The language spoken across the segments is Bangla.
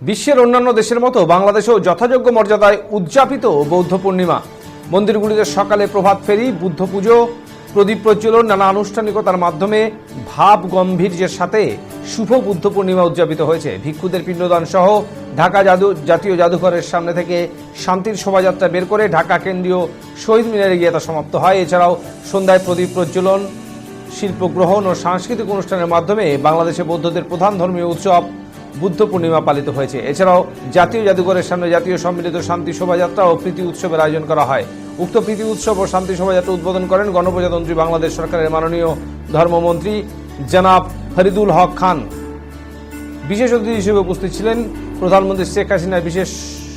বিশ্বের অন্যান্য দেশের মতো বাংলাদেশেও যথাযোগ্য মর্যাদায় উদযাপিত বৌদ্ধ পূর্ণিমা। মন্দিরগুলিতে সকালে প্রভাত ফেরি, বুদ্ধ পুজো, প্রদীপ প্রজ্বলন, নানা আনুষ্ঠানিকতার মাধ্যমে ভাব গম্ভীর্যের সাথে শুভ বুদ্ধ পূর্ণিমা উদযাপিত হয়েছে। ভিক্ষুদের পিণ্ডদান সহ ঢাকা জাদু, জাতীয় জাদুঘরের সামনে থেকে শান্তির শোভাযাত্রা বের করে ঢাকা কেন্দ্রীয় শহীদ মিনারে গিয়ে তা সমাপ্ত হয়। এছাড়াও সন্ধ্যায় প্রদীপ প্রজ্বলন শিল্প গ্রহণ ও সাংস্কৃতিক অনুষ্ঠানের মাধ্যমে বাংলাদেশে বৌদ্ধদের প্রধান ধর্মীয় উৎসব বুদ্ধ পূর্ণিমা পালিত হয়েছে। এছাড়াও জাতীয় জাদুঘরের সামনে জাতীয় সম্মিলিত শান্তি শোভাযাত্রা ও প্রীতি উৎসবের আয়োজন করা হয়। উক্ত প্রীতি উৎসব ও শান্তি শোভাযাত্রা উদ্বোধন করেন গণপ্রজাতন্ত্রী বাংলাদেশ সরকারের মাননীয় ধর্মমন্ত্রী জনাব ফরিদুল হক খান। বিশেষ অতিথি হিসেবে উপস্থিত ছিলেন প্রধানমন্ত্রী শেখ হাসিনার বিশেষ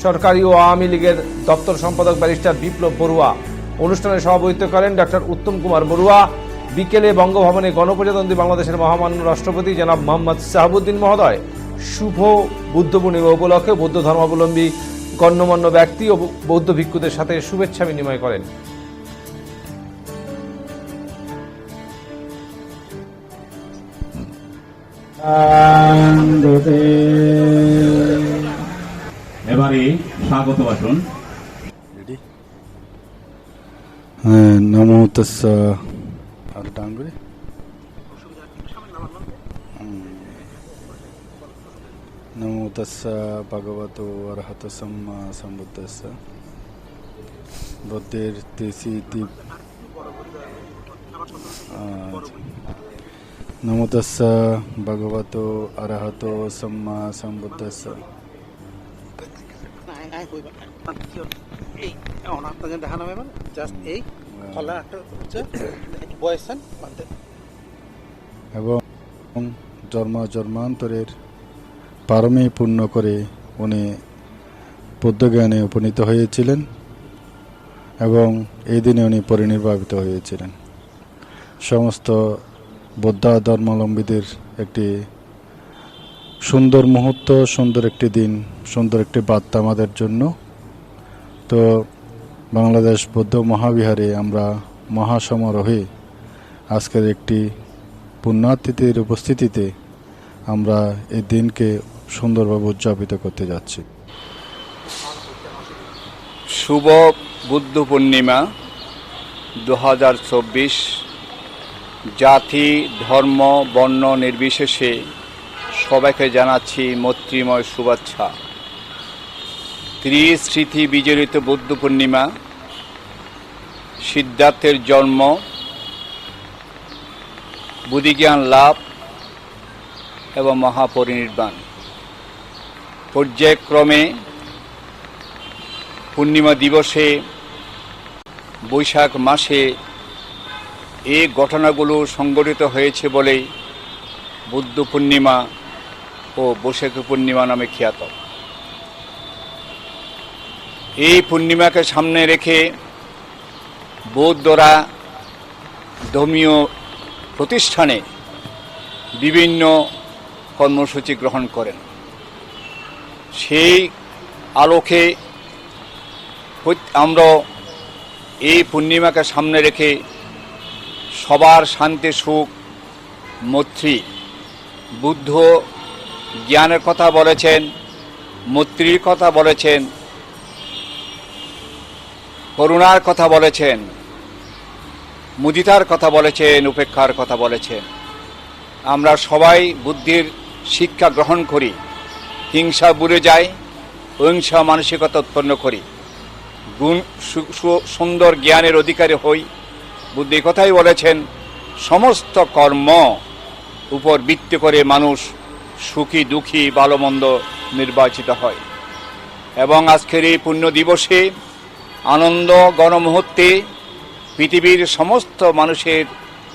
সরকারি ও আওয়ামী লীগের দপ্তর সম্পাদক ব্যারিস্টার বিপ্লব বড়ুয়া। অনুষ্ঠানে সভাপতিত্ব করেন ডক্টর উত্তম কুমার বড়ুয়া। বিকেলে বঙ্গভবনে গণপ্রজাতন্ত্রী বাংলাদেশের মহামান্য রাষ্ট্রপতি জনাব মোহাম্মদ শাহাবুদ্দিন মহোদয়। শুভ বুদ্ধ পূর্ণিমা উপলক্ষে বৌদ্ধ ধর্মাবলম্বী গণ্যমান্য ব্যক্তি ও বৌদ্ধ ভিক্ষুদের সাথে শুভেচ্ছা বিনিময় করেন। শান্তিতে এবারে স্বাগত ভাষণ হ্যাঁ, নমো তস্য। আর ডাঙ্গুরি নমো তস্য ভগবতো অর্হত সম্মা সম্বুদ্ধস্য বুদ্ধির তেসি তীপ নমো তস্য ভগবতো অর্হত সম্মা সম্বুদ্ধস্য এই মানে খোলা একটা হচ্ছে এবং জন্ম জন্মান্তরের পারমে পূর্ণ করে উনি বুদ্ধজ্ঞানে উপনীত হয়েছিলেন এবং এই দিনে উনি পরিনির্বাপিত হয়েছিলেন। সমস্ত বৌদ্ধ ধর্মাবলম্বীদের একটি সুন্দর মুহূর্ত, সুন্দর একটি দিন, সুন্দর একটি বার্তা আমাদের জন্য। তো বাংলাদেশ বৌদ্ধ মহাবিহারে আমরা মহাসমারোহে আজকের একটি পুণ্যাতিথির উপস্থিতিতে আমরা এই দিনকে সুন্দরভাবে উদযাপিত করতে যাচ্ছি। শুভ বুদ্ধ পূর্ণিমা দু হাজার চব্বিশ। জাতি, ধর্ম, বর্ণ নির্বিশেষে সবাইকে জানাচ্ছি মৈত্রীময় শুভেচ্ছা। ত্রিস্মৃতি বিজড়িত বুদ্ধ পূর্ণিমা, সিদ্ধার্থের জন্ম, বুদ্ধিজ্ঞান লাভ এবং মহাপরিনির্বাণ। পর্যায়ক্রমে পূর্ণিমা দিবসে বৈশাখ মাসে এই ঘটনাগুলো সংগঠিত হয়েছে বলেই বুদ্ধ পূর্ণিমা ও বৈশাখী পূর্ণিমা নামে খ্যাত। এই পূর্ণিমাকে সামনে রেখে বৌদ্ধরা ধর্মীয় প্রতিষ্ঠানে বিভিন্ন কর্মসূচি গ্রহণ করেন। সেই আলোকে আমরা এই পূর্ণিমাকে সামনে রেখে সবার শান্তি, সুখ, মৈত্রী, বুদ্ধ জ্ঞানের কথা বলেছেন, মৈত্রীর কথা বলেছেন, করুণার কথা বলেছেন, মুদিতার কথা বলেছেন, উপেক্ষার কথা বলেছেন। আমরা সবাই বুদ্ধির শিক্ষা গ্রহণ করি। হিংসা বুড়ে যায়, অহিংসা মানসিকতা উৎপন্ন করি। গুণ সুন্দর জ্ঞানের অধিকারী হই। বুদ্ধি কথাই বলেছেন, সমস্ত কর্ম উপর ভিত্তি করে মানুষ সুখী, দুঃখী ভালো মন্দ নির্বাচিত হয়। এবং আজকের এই পুণ্য দিবসে আনন্দ, গণমুহূর্তে পৃথিবীর সমস্ত মানুষের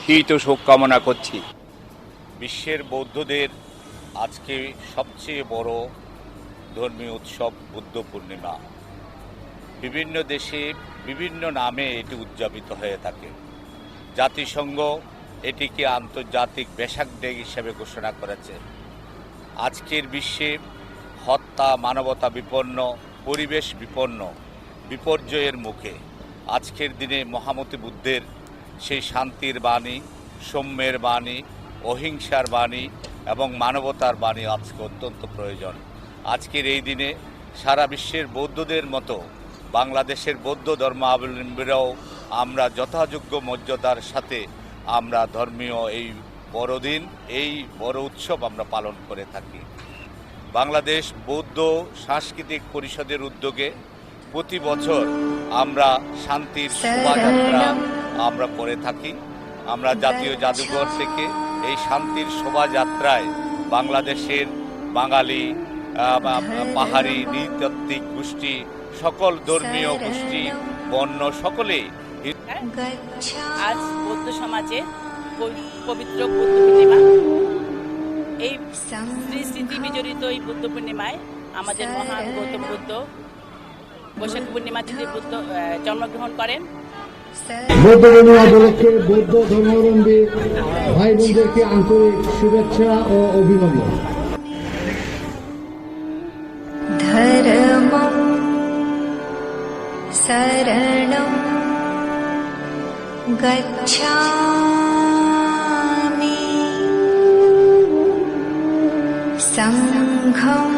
হিত সুখ কামনা করছি। বিশ্বের বৌদ্ধদের আজকে সবচেয়ে বড় ধর্মীয় উৎসব বুদ্ধ পূর্ণিমা। বিভিন্ন দেশে বিভিন্ন নামে এটি উদযাপিত হয়ে থাকে। জাতিসংঘ এটিকে আন্তর্জাতিক বেশাক ডে হিসেবে ঘোষণা করেছে। আজকের বিশ্বে হত্যা, মানবতা বিপন্ন, পরিবেশ বিপন্ন, বিপর্যয়ের মুখে আজকের দিনে মহামতি বুদ্ধের সেই শান্তির বাণী, সৌম্যের বাণী, অহিংসার বাণী এবং মানবতার বাণী আজকে অত্যন্ত প্রয়োজন। আজকের এই দিনে সারা বিশ্বের বৌদ্ধদের মতো, বাংলাদেশের বৌদ্ধ ধর্মাবলম্বীরাও আমরা যথাযোগ্য মর্যাদার সাথে আমরা ধর্মীয় এই বড়দিন এই বড় উৎসব আমরা পালন করে থাকি। বাংলাদেশ বৌদ্ধ সাংস্কৃতিক পরিষদের উদ্যোগে প্রতি বছর আমরা শান্তির শোভাযাত্রা আমরা করে থাকি। আমরা জাতীয় জাদুঘর থেকে এই শান্তির শোভাযাত্রায় বাংলাদেশের বাঙালি পাহাড়ি নৃতাত্ত্বিক গোষ্ঠী সকল ধর্মীয় গোষ্ঠী বন্য সকলেই আজ বৌদ্ধ সমাজে পবিত্র বুদ্ধ পূর্ণিমা। এই শ্রী স্মৃতি বিজড়িত এই বুদ্ধ পূর্ণিমায় আমাদের মহান গৌতম বুদ্ধ বৈশাখ পূর্ণিমা তিথি বুদ্ধ জন্মগ্রহণ করেন বৌদ্ধ পূর্ণিমা উপলক্ষে বৌদ্ধ ধর্মাবলম্বী ভাই বোনদেরকে আন্তরিক শুভেচ্ছা ও অভিনন্দন धर्मं शरणं गच्छामि सङ्घं